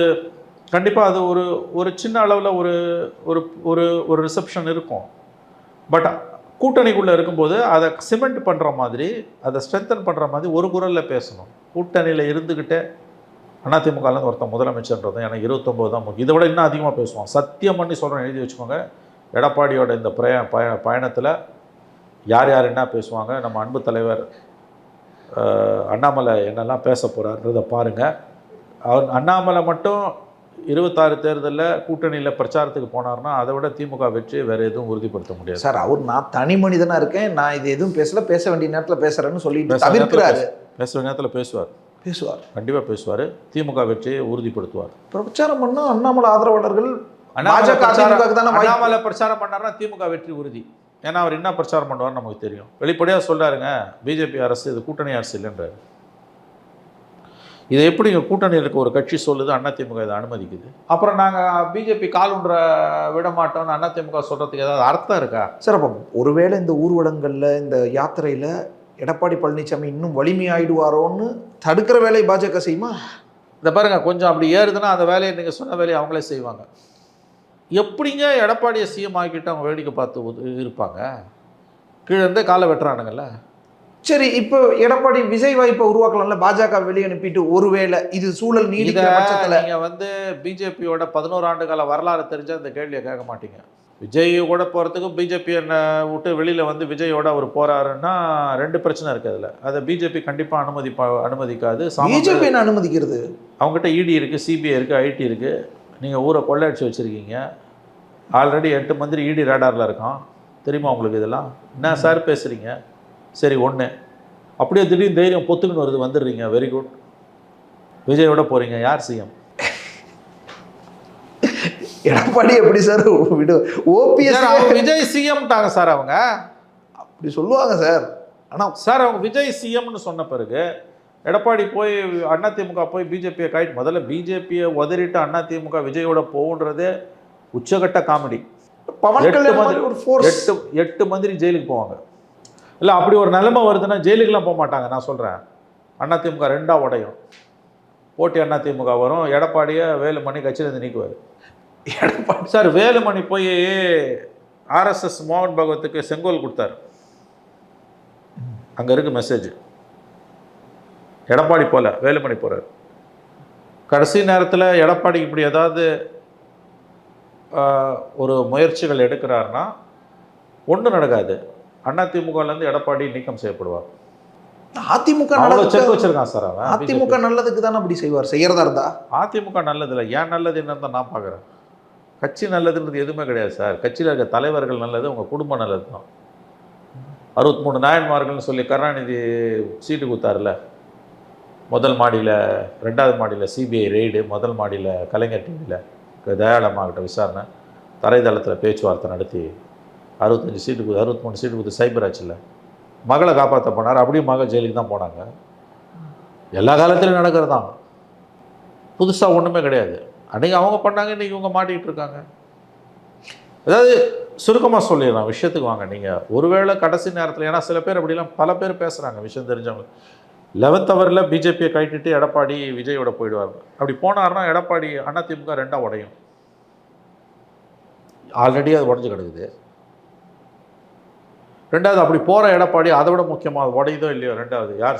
கண்டிப்பாக அது ஒரு ஒரு சின்ன அளவில் ஒரு ஒரு ஒரு ரிசப்ஷன் இருக்கும். பட் கூட்டணிக்குள்ளே இருக்கும்போது அதை சிமெண்ட் பண்ணுற மாதிரி அதை ஸ்ட்ரென்தன் பண்ணுற மாதிரி ஒரு குரலில் பேசணும். கூட்டணியில் இருந்துக்கிட்டே அதிமுகலேருந்து ஒருத்தன் முதலமைச்சர்ன்றதும் எனக்கு இருபத்தொம்போது தான் முக்கியம் இதை விட இன்னும் அதிகமாக பேசுவோம் சத்தியம் பண்ணி சொல்கிறேன் எழுதி வச்சுக்கோங்க. எடப்பாடியோட இந்த பிரய பய பயணத்தில் யார் யார் என்ன பேசுவாங்க நம்ம அன்பு தலைவர் அண்ணாமலை என்னெல்லாம் பேச போகிறாருன்றதை பாருங்கள் அவர் அண்ணாமலை மட்டும் இருபத்தாறு தேர்தலில் கூட்டணியில் பிரச்சாரத்துக்கு போனார்னா அதை விட திமுக வெற்றி வேறு எதுவும் உறுதிப்படுத்த முடியாது. சார் அவர் நான் தனி மனிதனா இருக்கேன் நான் இது எதுவும் பேசல பேச வேண்டிய நேரத்தில் பேசுறேன்னு சொல்லிட்டு தவிர்க்கிறாரு. பேசு- பேசுற நேரத்தில் பேசுவார். பேசுவார். கண்டிப்பாக பேசுவார். திமுக வெற்றியை உறுதிப்படுத்துவார். பிரச்சாரம் பண்ணா அண்ணாமலை ஆதரவாளர்கள் பாஜக. அண்ணாமலை பிரச்சாரம் பண்ணாருன்னா திமுக வெற்றி உறுதி. ஏன்னா அவர் என்ன பிரச்சாரம் பண்ணுவார்னு நமக்கு தெரியும். வெளிப்படையாக சொல்றாருங்க பிஜேபி அரசு இது கூட்டணி அரசு இல்லைன்றாரு. இதை எப்படி இங்க கூட்டணியில் இருக்க ஒரு கட்சி சொல்லுது அதிமுக இதை அனுமதிக்குது? அப்புறம் நாங்கள் பிஜேபி கால் ஒன்ற விட மாட்டோம்னு அதிமுக சொல்கிறதுக்கு ஏதாவது அர்த்தம் இருக்கா? சார் அப்போ ஒருவேளை இந்த ஊர்வலங்கள்ல இந்த யாத்திரையில எடப்பாடி பழனிசாமி இன்னும் வலிமையாயிடுவாரோன்னு தடுக்கிற வேலையை பாஜக செய்யுமா? இந்த பாருங்க கொஞ்சம் அப்படி ஏறுதுன்னா அந்த வேலையை நீங்கள் சொன்ன வேலையை அவங்களே செய்வாங்க. எப்படிங்க எடப்பாடியை சிஎம் ஆக்கிட்டு அவங்க வேடிக்கை பார்த்து இருப்பாங்க? கீழே இருந்தே காலை வெட்டுறானுங்கல்ல? சரி இப்போ எடப்பாடி விஜய் வாய்ப்பை உருவாக்கலாம்ல பாஜக வெளியே அனுப்பிட்டு ஒருவேளை இது சூழல் நீடிக்கிற பட்சத்துல நீங்க வந்து பிஜேபியோட பதினோரு ஆண்டு கால வரலாறு தெரிஞ்ச இந்த கேள்வியை கேட்க மாட்டீங்க. விஜய் கூட போகிறதுக்கும் பிஜேபி என்ன விட்டு வெளியில் வந்து விஜயோட அவர் போறாருன்னா ரெண்டு பிரச்சனை இருக்குது அதில். அதை பிஜேபி கண்டிப்பாக அனுமதி அனுமதிக்காது. பிஜேபி என்ன அனுமதிக்கிறது? அவங்ககிட்ட இடி இருக்குது சிபிஐ இருக்குது ஐடி இருக்குது நீங்கள் ஊரை கொள்ளையடிச்சு வச்சுருக்கீங்க. ஆல்ரெடி எட்டு மந்திரி இடி ரேடாரில் இருக்கான். தெரியுமா உங்களுக்கு இதெல்லாம்? என்ன சார் பேசுகிறீங்க சரி ஒன்று அப்படியே திடீர்னு தைரியம் பொத்துக்குன்னு வருது வந்துடுறீங்க. வெரி குட் விஜயோட போகிறீங்க யார் சிஎம் எடப்பாடி எப்படி சார்? விடு. ஓபிஎஸ் விஜய் சிஎம்ட்டாங்க சார் அவங்க. அப்படி சொல்லுவாங்க சார். ஆனா சார் அவங்க விஜய் சிஎம்னு சொன்ன பிறகு எடப்பாடி போய் அதிமுக போய் பிஜேபியை கைட். முதல்ல பிஜேபியை உதறிட்டு அதிமுக விஜயோட போகுன்றதே உச்சகட்ட காமெடி. பவன் எட்டு மந்திரி ஜெயிலுக்கு போவாங்க. இல்லை அப்படி ஒரு நிலைமை வருதுன்னா ஜெயிலுக்குலாம் போக மாட்டாங்க நான் சொல்கிறேன் அதிமுக ரெண்டாக உடையும். போட்டி அதிமுக வரும் எடப்பாடியை வேலுமணி கட்சியிலேருந்து நீக்குவார். எடப்பாடி சார் வேலுமணி போய் ஆர்எஸ்எஸ் மோகன் பகவத்துக்கு செங்கோல் கொடுத்தாரு. அங்கே இருக்கு மெசேஜ் எடப்பாடி போல வேலுமணி போகிறார் கடைசி நேரத்தில் எடப்பாடி இப்படி ஏதாவது ஒரு முயற்சிகள் எடுக்கிறாருன்னா ஒன்றும் நடக்காது. அதிமுகலேருந்து எடப்பாடி நீக்கம் செய்யப்படுவார். அதிமுக செக் நல்லதுக்கு வச்சிருக்கான் சார் அவன் அதிமுக நல்லதுக்கு தானே அப்படி செய்வார். செய்யறதா இருந்தா? அதிமுக நல்லதில்லை. ஏன் நல்லது என்னன்னு தான் நான் பார்க்குறேன். கட்சி நல்லதுன்றது எதுவுமே கிடையாது சார். கட்சியில் இருக்க தலைவர்கள் நல்லது உங்கள் குடும்பம் நல்லது தான். அறுபத்தி மூணு நாயன்மார்கள்னு சொல்லி கருணாநிதி சீட்டு கொடுத்தாருல முதல் மாடியில் ரெண்டாவது மாடியில் சிபிஐ ரெய்டு முதல் மாடியில் கலைஞர் டிவியில் தயாளம்மாகிட்ட விசாரணை தரைதளத்தில் பேச்சுவார்த்தை நடத்தி அறுபத்தஞ்சு சீட்டு கொடுத்து அறுபத்தி மூணு சீட்டு கொடுத்து சைபர் மகளை காப்பாற்ற போனார் அப்படியும் மகள் ஜெயிலுக்கு தான் போனாங்க. எல்லா காலத்துலையும் நடக்கிறது தான் புதுசாக ஒன்றுமே கிடையாது. அன்றைக்கி அவங்க பண்ணாங்க இன்றைக்கி இவங்க மாட்டிக்கிட்டு இருக்காங்க. அதாவது சுருக்கமாக சொல்லிடலாம் விஷயத்துக்கு வாங்க. நீங்கள் ஒருவேளை கடைசி நேரத்தில் ஏன்னா சில பேர் அப்படிலாம் பல பேர் பேசுகிறாங்க விஷயம் தெரிஞ்சவங்க. லெவன்த் ஹவரில் பிஜேபியை கைட்டுட்டு எடப்பாடி விஜயோட போயிடுவார். அப்படி போனாருன்னா எடப்பாடி அதிமுக ரெண்டாக உடையும். ஆல்ரெடி அது உடஞ்சு கிடக்குது. ரெண்டாவது அப்படி போகிற எடப்பாடி அதை விட முக்கியமாக உடையுதோ இல்லையோ ரெண்டாவது யார்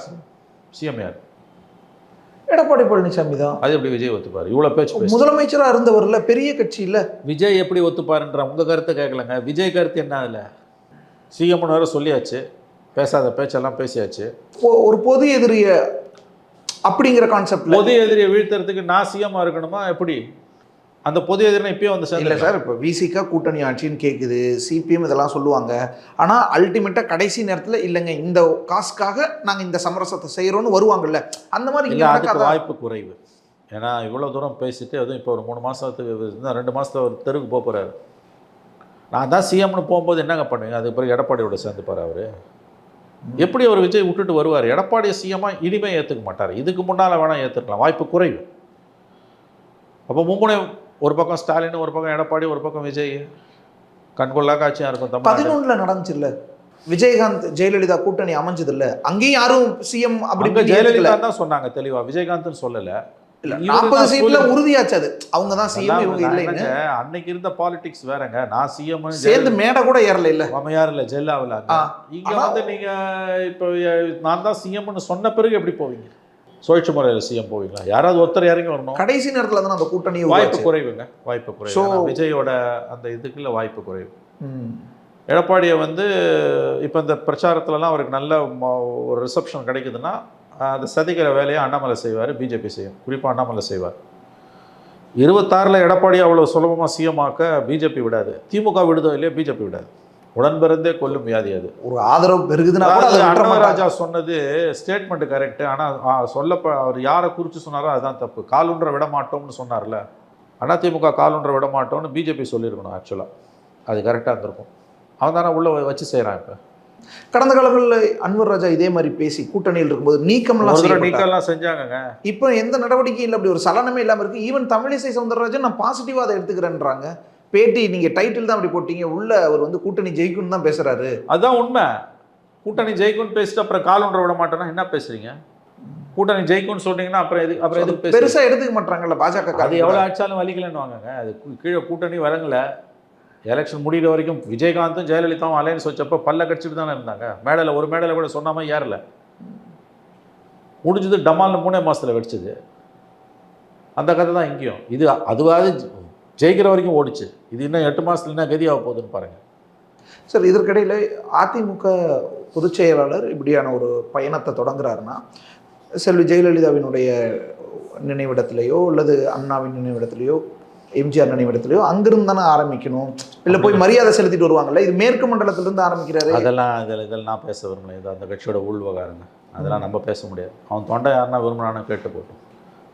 சிஎம் யார்? எடப்பாடி பழனிசாமி தான். அது எப்படி விஜய் ஒத்துப்பார்? இவ்வளோ பேச்சு பேசு முதலமைச்சரா இருந்தவர்ல பெரிய கட்சி இல்ல. விஜய் எப்படி ஒத்துப்பாருன்ற உங்கள் கருத்தை கேட்கலங்க விஜய் கருத்து என்ன அதில்? சிஎம்னு வேறு சொல்லியாச்சு. பேசாத பேச்செல்லாம் பேசியாச்சு. ஒரு பொது எதிரிய அப்படிங்கிற கான்செப்ட்ல பொது எதிரியை வீழ்த்துறதுக்கு நான் சிஎம்மாக இருக்கணுமா? எப்படி? அந்த பொது எதிரினை இப்பயே வந்து இல்ல சார் இப்போ விசிகா கூட்டணி ஆட்சின்னு கேட்குது சிபிஎம் இதெல்லாம் சொல்லுவாங்க. ஆனா அல்டிமேட்டா கடைசி நேரத்துல இல்லைங்க இந்த காசுக்காக நாங்க இந்த சமரசத்தை செய்யறோம்னு வருவாங்கல்ல அந்த மாதிரி அதுக்கு வாய்ப்பு குறைவு. ஏன்னா இவ்வளோ தூரம் பேசிட்டு அதுவும் இப்போ ஒரு மூணு மாதத்துக்கு ரெண்டு மாதத்துல ஒரு தெருவுக்கு போக போகிறாரு நான் தான் சிஎம்னு போகும்போது என்னங்க பண்ணுவீங்க? அதுக்கு பிறகு எடப்பாடியோட சேர்ந்துப்பார் அவர்? எப்படி அவர் விஜய் விட்டுட்டு வருவார்? எடப்பாடியை சிஎம்மாக இனிமே ஏற்றுக்க மாட்டார். இதுக்கு முன்னால் வேணால் ஏற்றுக்கலாம் வாய்ப்பு குறைவு. அப்போ மும்முனை ஒரு பக்கம் ஸ்டாலின் ஒரு பக்கம் எடப்பாடி ஒரு பக்கம் விஜய். கண்கொள்ளா காட்சியாக இருக்கும் பதினொன்றுல நடந்துச்சுல்ல. விஜயகாந்த் ஜெயலலிதா கூட்டணி அமைஞ்சது இல்ல அங்கேயும் யாரும் சிஎம் அப்படி ஜெயலலிதா. தான் சொன்னாங்க தெளிவா. விஜயகாந்த்னு சொல்லல. நாற்பது சீட்ல உறுதியாச்சு அது. அவங்க தான் சிஎம் இவங்க என்னங்க, அன்னைக்கு இருந்த பாலிடிக்ஸ் வேறங்க. நான் சிஎம் சேர்ந்து மேடை கூட ஏறல இல்ல. அம்மையார் இல்ல ஜெல்லாவில் இங்க வந்து நீங்க இப்போ நான் தான் சிஎம்னு சொன்ன பிறகு எப்படி போவீங்க? சுழற்சி முறையில் சிஎம் போவீங்களா? யாராவது ஒருத்தர் இறங்கி வரணும். கடைசி நேரத்துல தான் அந்த கூட்டணியை வாய்ப்பு. குறைவுங்க வாய்ப்பு குறைவு. ஆனா விஜயோட அந்த இதுக்குள்ள வாய்ப்பு குறைவு. எடப்பாடியை வந்து இப்போ இந்த பிரச்சாரத்துலலாம் அவருக்கு நல்ல ஒரு ரிசப்ஷன் கிடைக்குதுன்னா அந்த சதிக்கிற வேலையை அண்ணாமலை செய்வார் பிஜேபி செய்யும். குறிப்பாக அண்ணாமலை செய்வார். இருபத்தாறில் எடப்பாடி அவ்வளோ சுலபமாக சிஎம் ஆக்க பிஜேபி விடாது. திமுக விடுதோ இல்லையோ பிஜேபி விடாது. உடன் பிறந்தே கொல்லும் வியாதி அது. ஒரு ஆதரவு பெருகுதுன்னா. அண்ணாராஜா சொன்னது ஸ்டேட்மெண்ட் கரெக்ட் ஆனால் சொல்ல அவர் யாரை குறித்து சொன்னாரோ அதுதான் தப்பு. காலுன்ற விட மாட்டோம்னு சொன்னார்ல அதிமுக காலுன்ற விட மாட்டோம்னு பிஜேபி சொல்லியிருக்கணும் ஆக்சுவலாக அது கரெக்டாக இருந்திருக்கும். அவன் தானே உள்ளே வச்சு செய்கிறான் இப்போ. கடந்த காலங்களில் அன்வர் ராஜா இதே மாதிரி பேசி கூட்டணியில் இருக்கும்போது நீக்கம்லாம். நீக்கம்லாம் செஞ்சாங்கங்க. இப்போ எந்த நடவடிக்கையும் இல்லை அப்படி ஒரு சலனமே இல்லாம இருக்கு. ஈவன் தமிழிசை சவுந்தரராஜன் நான் பாசிட்டிவா அதை எடுத்துக்கிறேன்றாங்க. பேட்டி நீங்க டைட்டில் தான் அப்படி போட்டீங்க. உள்ள அவர் வந்து கூட்டணி ஜெயிக்கும்னு தான் பேசுறாரு. அதுதான் உண்மை. கூட்டணி ஜெயிக்கும்னு பேசிட்டு அப்புறம் காலுன்ற விட மாட்டோம்னா என்ன பேசுறீங்க? கூட்டணி ஜெயிக்கும்னு சொன்னீங்கன்னா அப்புறம் எது அப்புறம் எதுக்கு பேசுறீங்க? பெருசா எடுத்துக்க மாட்டாங்கல்ல பாஜக அது எவ்வளோ அடிச்சாலும் வலிக்கலன்னு வாங்கங்க. அது கீழே கூட்டணி வரங்கல. எலெக்ஷன் முடிகிற வரைக்கும் விஜயகாந்தும் ஜெயலலிதாவும் அலையன்ஸ் வச்சப்போ பல்ல கடிச்சிட்டு தானே இருந்தாங்க. மேடையில் ஒரு மேடையில் கூட சொன்னாம ஏறல. முடிஞ்சது டமால்னு மூணே மாசத்துல வெடிச்சது அந்த கதை தான் இங்கேயும். இது அதுவாவது ஜெ- ஜெயிக்கிற வரைக்கும் ஓடிச்சு. இது இன்னும் எட்டு மாசத்துல என்ன கதியாக போகுதுன்னு பாருங்க. சார் இதற்கிடையில் அதிமுக பொதுச் செயலாளர் இப்படியான ஒரு பயணத்தை தொடங்குறாருன்னா செல்வி ஜெயலலிதாவினுடைய நினைவிடத்திலேயோ அல்லது அண்ணாவின் நினைவிடத்திலேயோ எம்ஜிஆர் நினைவிடத்திலேயோ அங்கிருந்து தானே ஆரம்பிக்கணும். இல்லை போய் மரியாதை செலுத்திட்டு வருவாங்கல்ல? இது மேற்கு மண்டலத்திலிருந்து ஆரம்பிக்கிறாரு. அதெல்லாம் இதில் இதெல்லாம் நான் பேச விரும்பல. இது அந்த கட்சியோட உள்வகாரங்க அதெல்லாம் நம்ம பேச முடியாது. அவன் தொண்டை யாருன்னா விரும்பினானு கேட்டு போட்டோம்.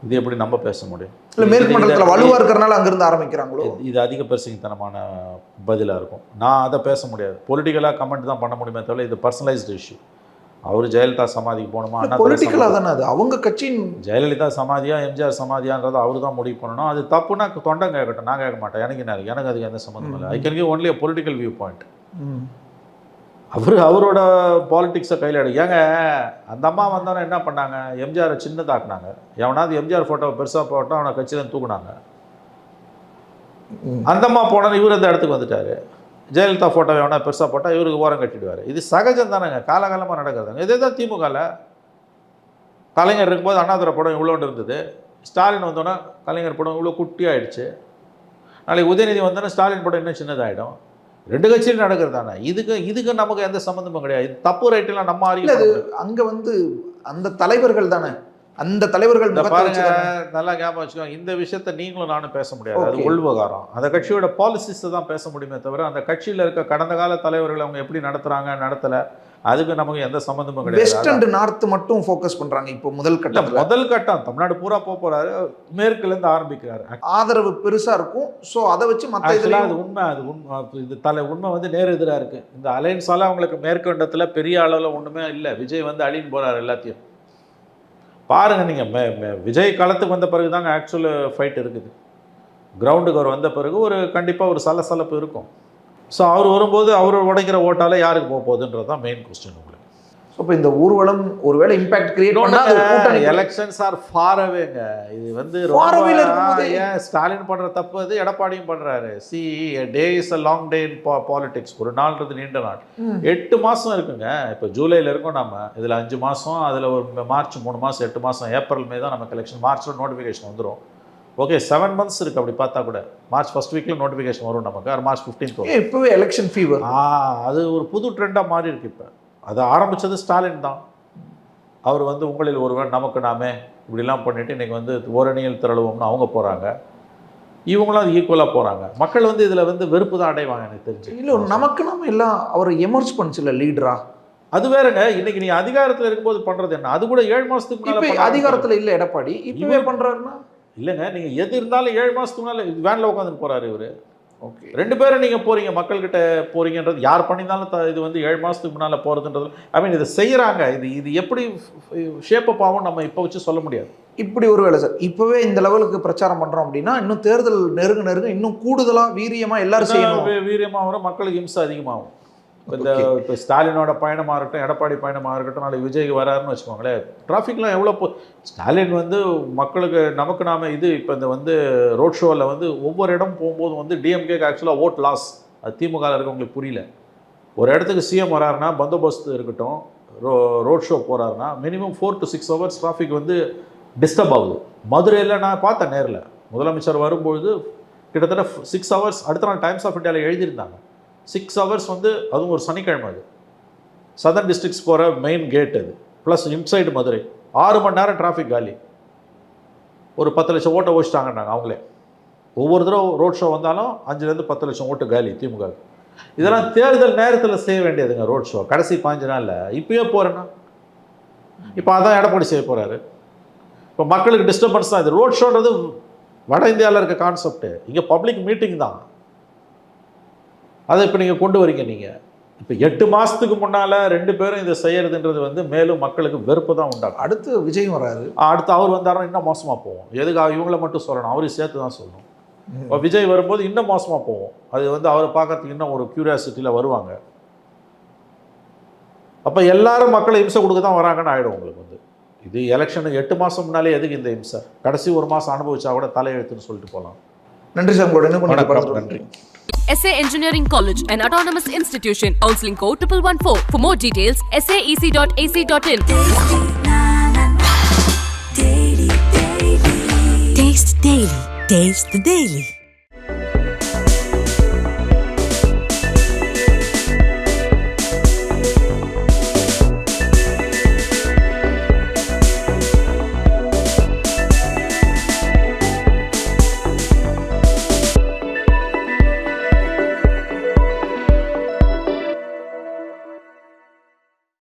இது எப்படி நம்ம பேச முடியும்? இல்லை மேற்கு மண்டலத்தில் இது- வலுவா இருக்கிறனால அங்கிருந்து ஆரம்பிக்கிறாங்களோ? இது- அதிக பெருசிங்கத்தனமான பதிலாக இருக்கும். நான் அதை பேச முடியாது. பொலிட்டிக்கலாக கமெண்ட் தான் பண்ண முடியுமே தவிர இது பர்சனலைஸ்டு இஷ்யூ அவர் ஜெயலலிதா சமாதிக்கு போகணுமா? பொலிட்டிக்கலாக தானே அது. அவங்க கட்சியின் ஜெயலலிதா சமாதியா எம்ஜிஆர் சமாதியாங்கிறத அவர் தான் முடிவு பண்ணணும். அது தப்புனா தொண்டை கேட்கட்டும். நான் கேட்க மாட்டேன். எனக்கு என்ன? எனக்கு அதுக்கு எந்த சம்மந்தம் இல்லை. I can give only political view point. அவர் அவரோட பாலிடிக்ஸை கையில் எடு. ஏங்க அந்த அம்மா வந்தவன என்ன பண்ணாங்க? எம்ஜிஆரை சின்னதாக்குனாங்க எவனாவது எம்ஜிஆர் ஃபோட்டோவை பெருசாக போட்டோம் அவனை கட்சியில தூக்குனாங்க. அந்த அம்மா போனது இவர் அந்த இடத்துக்கு வந்துட்டாரு. ஜெயலலிதா ஃபோட்டோ எவனா பெருசாக போட்டால் இவருக்கு ஓரம் கட்டிடுவார். இது சகஜம் தானேங்க. காலகாலமாக நடக்கிறதுங்க. இதே தான் திமுகவில் கலைஞர் இருக்கும்போது அண்ணாதுரை படம் இவ்வளோண்டு இருந்தது. ஸ்டாலின் வந்தோன்னா கலைஞர் படம் இவ்வளோ குட்டி ஆயிடுச்சு நாளைக்கு உதயநிதி வந்தோன்னா ஸ்டாலின் படம் இன்னும் சின்னதாயிடும். ரெண்டு கட்சியிலும் நடக்கிறது தானே இதுக்கு இதுக்கு நமக்கு எந்த சம்மந்தமும் கிடையாது. தப்பு ரைட்டெல்லாம் நம்ம இல்ல அது அங்க வந்து அந்த தலைவர்கள் தானே? அந்த தலைவர்கள் பாருங்க. நல்லா ஞாபகம் வச்சுக்கோங்க. இந்த விஷயத்த நீங்களும் நானும் பேச முடியாது. அது Okay. உள்விவகாரம். அந்த கட்சியோட பாலிசிஸ் தான் பேச முடியுமே தவிர அந்த கட்சியில இருக்க கடந்த கால தலைவர்கள் அவங்க எப்படி நடத்துறாங்க நடத்தல? அதுக்கு நமக்கு எந்த சம்மந்தமும் வெஸ்ட் கிடையாது அண்ட் நார்த் மட்டும் ஃபோக்கஸ் பண்றாங்க இப்போ முதல் கட்டத்துல. முதல் கட்டம். தமிழ்நாடு பூரா போக போறாரு. மேற்குல இருந்து ஆரம்பிக்கிறாரு. ஆதரவு பெருசா இருக்கும். சோ அதை வச்சு மத்த ஆக்சுவலாக அது உண்மை அது உண்மை. இது தலை உண்மை வந்து நேர் எதிராக இருக்கு. இந்த அலைன்ஸால அவங்களுக்கு மேற்கண்டத்துல பெரிய அளவில் ஒண்ணுமே இல்லை. விஜய் வந்து அழின்னு போறாரு எல்லாத்தையும். பாருங்க நீங்க மே மே- விஜய் களத்துக்கு வந்த பிறகு தாங்க ஆக்சுவல் ஃபைட் இருக்குது. கிரவுண்டுக்கு அவர் வந்த பிறகு ஒரு கண்டிப்பா ஒரு சலசலப்பு இருக்கும். ஸோ அவர் வரும்போது அவர் உடைக்கிற ஓட்டால யாருக்கு போக போகுதுன்றது தான் மெயின் கொஸ்டின் உங்களுக்கு. ஸோ இப்போ இந்த ஊர்வலம் ஒருவேளை இம்பாக்ட் கிரியேட் பண்ணா அது கூட்டணி எலெக்ஷன்ஸ் ஆர் ஃபார் அவேங்க இது வந்து ஏன் ஸ்டாலின் பண்ற தப்பு அது எடப்பாடியும் பண்றாரு. See day is a long day in politics ஒரு நாள்ன்றது நீண்ட நாள். எட்டு மாசம் இருக்குங்க. இப்போ ஜூலைல இருக்கோம் நம்ம இதுல அஞ்சு மாசம் அதுல ஒரு மார்ச் மூணு மாசம் எட்டு மாசம் ஏப்ரல் மே தான் நமக்கு எலெக்ஷன் மார்ச்ல நோட்டிஃபிகேஷன் வந்துரும். ஓகே செவன் மந்த்ஸ் இருக்கு. அப்படி பார்த்தா கூட மார்ச் ஃபர்ஸ்ட் வீக்ல நோட்டிஃபிகேஷன் வரும் நமக்கு. அது மார்ச் ஃபிஃப்டீன்த் வரும். இப்பவே எலெக்ஷன் ஃபீவர் ஆ அது ஒரு புது ட்ரெண்டாக மாறி இருக்கு இப்போ. அதை ஆரம்பிச்சது ஸ்டாலின் தான். அவர் வந்து உங்களில் ஒருவன் நமக்கு நாமே இப்படிலாம் பண்ணிட்டு இன்னைக்கு வந்து ஓரணியில் திரளுவோம்னு அவங்க போகிறாங்க இவங்களும் அது ஈக்குவலாக போகிறாங்க மக்கள் வந்து இதில் வந்து வெறுப்பு தான் அடைவாங்க எனக்கு தெரிஞ்சு. இல்ல நமக்கு நம்ம எல்லாம் அவர் எமர்ஜ் பண்ணுச்சுல லீடரா அது வேறங்க இன்னைக்கு நீ அதிகாரத்தில் இருக்கும்போது பண்ணுறது என்ன? அது கூட ஏழு மாதத்துக்கு அதிகாரத்துல இல்ல எடப்பாடி. இப்பவே இவர் பண்றாருன்னா? இல்லைங்க நீங்கள் எது இருந்தாலும் ஏழு மாதத்துக்கு முன்னால் வேனில் உட்காந்துட்டு போகிறாரு இவர். ஓகே. ரெண்டு பேரும் நீங்கள் போகிறீங்க மக்கள்கிட்ட போகிறீங்கன்றது யார் பண்ணியிருந்தாலும் த- இது வந்து ஏழு மாதத்துக்கு முன்னால் போகிறதுன்றது ஐ மீன் இதை செய்கிறாங்க இது இது எப்படி ஷேப் அப் ஆகும் நம்ம இப்போ வச்சு சொல்ல முடியாது. இப்படி ஒரு வேலை சார். இப்பவே இந்த லெவலுக்கு பிரச்சாரம் பண்றோம் அப்படின்னா இன்னும் தேர்தல் நெருங்க நெருங்க இன்னும் கூடுதலா வீரியமா எல்லாரும் செய்யணும். வீ- வீரியமா வரும் மக்களுக்கு இம்சை அதிகமாகும். இந்த. இப்போ ஸ்டாலினோட பயணமாக இருக்கட்டும் எடப்பாடி பயணமாக இருக்கட்டும் நாளைக்கு விஜய் வராருன்னு வச்சுக்கோங்களேன் டிராஃபிக்லாம் எவ்வளோ போ ஸ்டாலின் வந்து மக்களுக்கு நமக்கு நாம இது இப்போ இந்த வந்து ரோட் ஷோவில் வந்து ஒவ்வொரு இடம் போகும்போது வந்து டிஎம்கேக்கு ஆக்சுவலாக ஓட் லாஸ் அது திமுக இருக்கவங்களுக்கு புரியல. ஒரு இடத்துக்கு சிஎம் வராருன்னா பந்தோபஸ்து இருக்கட்டும் ரோ road show போகிறாருன்னா minimum four to six hours traffic வந்து டிஸ்டர்ப் ஆகுது. மதுரையில் நான் பார்த்தேன் நேரில். முதலமைச்சர் வரும்பொழுது கிட்டத்தட்ட சிக்ஸ் ஹவர்ஸ் அடுத்த நாள் டைம்ஸ் ஆஃப் இந்தியாவில் எழுதியிருந்தாங்க. சிக்ஸ் ஹவர்ஸ் வந்து அதுவும் ஒரு சனிக்கிழமை அது. சதர்ன் டிஸ்ட்ரிக்ஸ் போகிற மெயின் கேட் அது. Plus inside Madurai. ஆறு மணி நேரம் டிராஃபிக் காலி. ஒரு பத்து லட்சம் ஓட்டை ஓடிச்சிட்டாங்கன்னாங்க அவங்களே. ஒவ்வொரு தடவை ரோட் ஷோ வந்தாலும் அஞ்சுலேருந்து பத்து லட்சம் ஓட்டு காலி திமுக. இதெல்லாம் தேர்தல் நேரத்தில் செய்ய வேண்டியதுங்க ரோட் ஷோ கடைசி பாஞ்சு நாளில். இப்போயே போகிறேன்னா இப்போ அதான் எடப்பாடி செய்ய போகிறாரு இப்போ மக்களுக்கு டிஸ்டர்பன்ஸ் தான் இது. ரோட் ஷோன்றது வட இந்தியாவில் இருக்க கான்செப்ட் இங்கே பப்ளிக் மீட்டிங் தான். அதை இப்போ நீங்கள் கொண்டு வரீங்க நீங்கள் இப்போ எட்டு மாதத்துக்கு முன்னால் ரெண்டு பேரும் இதை செய்யறதுன்றது வந்து மேலும் மக்களுக்கு வெறுப்பு தான் உண்டாகும். அடுத்து விஜய் வராரு. அடுத்து அவர் வந்தாருன்னா இன்னும் மோசமாக போவோம். எதுக்கு இவங்கள மட்டும் சொல்லணும் அவரையும் சேர்த்து தான் சொல்லணும். இப்போ விஜய் வரும்போது இன்னும் மோசமாக போவோம். அது வந்து அவரை பார்க்கறதுக்கு இன்னும் ஒரு க்யூரியாசிட்டியில் வருவாங்க. அப்போ எல்லாரும் மக்களை இம்சை கொடுக்க தான் வராங்கன்னு ஆகிடும் உங்களுக்கு வந்து. இது எலெக்ஷனுக்கு எட்டு மாதம் முன்னாலே எதுக்கு இந்த இம்சை? கடைசி ஒரு மாதம் அனுபவிச்சா கூட தலையெழுத்துன்னு சொல்லிட்டு போகலாம் நன்றி சார் உங்களோட இன்னும் கொஞ்சம் வணக்கம் பகிர்ந்து நன்றி SA Engineering College, an autonomous institution. Counseling code 1114. For more details, saec.ac.in. Taste the Daily. Taste the Daily.